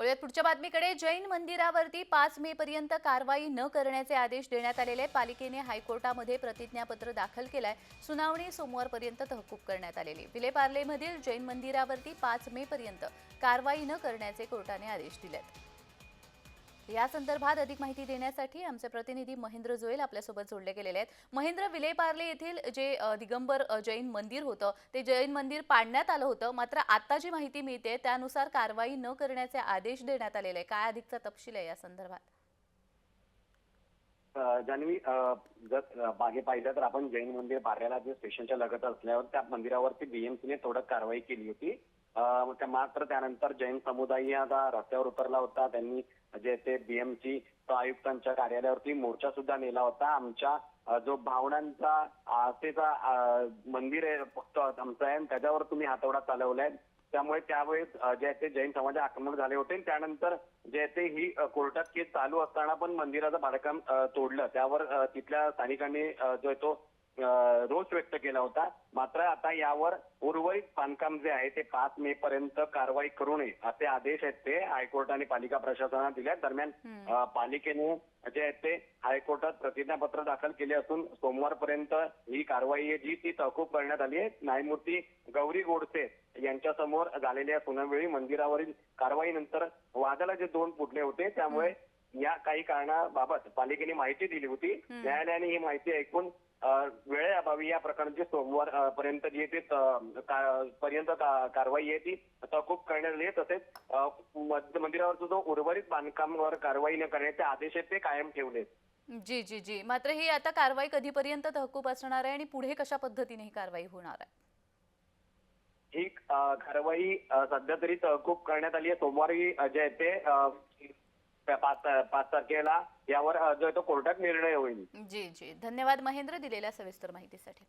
वळूयात पुढच्या बातमीकडे जैन मंदिरावरती पाच मे पर्यंत कारवाई न करण्याचे आदेश देण्यात आलेले पालिकेने हायकोर्टामध्ये प्रतिज्ञापत्र दाखल केलाय. सुनावणी सोमवारपर्यंत तहकूब करण्यात आलेली विलेपार्लेमधील जैन मंदिरावरती पाच मे पर्यंत कारवाई न करण्याचे कोर्टाने आदेश दिलेत. या संदर्भात अधिक माहिती देण्यासाठी आमचे प्रतिनिधी महेंद्र जोईल आपल्यासोबत जोडले गेलेले आहेत. महेंद्र विलेपार्ले येथील जे दिगंबर जैन मंदिर होतं ते जैन मंदिर पाडण्यात आलं होतं. मात्र आता जी माहिती मिळते त्यानुसार कारवाई न करण्याचे आदेश देण्यात आलेले. आहे काय अधिकचा तपशील आहे या संदर्भात? अ, जान्हवी जर मागे पाहिलं तर आपण जैन मंदिर बाऱ्याला जे स्टेशनच्या लगत असल्यावर त्या मंदिरावरती बीएमसीने थोडं कारवाई केली होती. मात्र त्यानंतर जैन समुदाय आता रस्त्यावर उतरला होता. त्यांनी जे ते बीएमसी आयुक्तांच्या कार्यालयावरती मोर्चा सुद्धा नेला होता. आमच्या जो भावनांचा आस्थेचा मंदिर आहे फक्त आमचं आहे त्याच्यावर तुम्ही हातवडा चालवलाय. त्यामुळे त्यावेळेस जे आहे ते जैन समाज आक्रमण झाले होते त्यानंतर जे ते ही कोर्टात केस चालू असताना पण मंदिराचं बांधकाम तोडलं. त्यावर तिथल्या स्थानिकांनी जो आहे तो रोष व्यक्त केला होता. मात्र आता यावर उर्वरित बांधकाम जे आहे ते पाच मे पर्यंत कारवाई करू नये असे आदेश आहेत ते हायकोर्ट आणि पालिका प्रशासनाने दिले आहेत. दरम्यान पालिकेने जे आहे ते हायकोर्टात प्रतिज्ञापत्र दाखल केले असून सोमवारपर्यंत ही कारवाई आहे जी ती तहकूब करण्यात आली आहे. न्यायमूर्ती गौरी गोडसे यांच्या समोर झालेल्या सुनावणी मंदिरावरील कारवाईनंतर वादाला जे दोन फुटले होते. त्यामुळे या काही कारणाबाबत पालिकेने माहिती दिली होती. न्यायालयाने ही माहिती ऐकून वेळेअभावी या प्रकरणाची सोमवार पर्यंत जी ती पर्यंत कारवाई आहे ती तहकूब करण्यात आली आहे. तसेच मद- मंदिरावरचा जो उर्वरित बांधकामावर कारवाई न करण्याचे आदेश आहेत ते कायम ठेवले जी जी जी. मात्र ही आता कारवाई कधीपर्यंत तहकूब असणार आहे आणि पुढे कशा पद्धतीने ही कारवाई होणार आहे? ही कारवाई सध्या तरी तहकूब करण्यात आली आहे. सोमवारी जे आहे ते पाच पाच तारखेला यावर जो तो कोर्टात निर्णय होईल. जी जी. धन्यवाद महेंद्र दिलेल्या सविस्तर माहितीसाठी.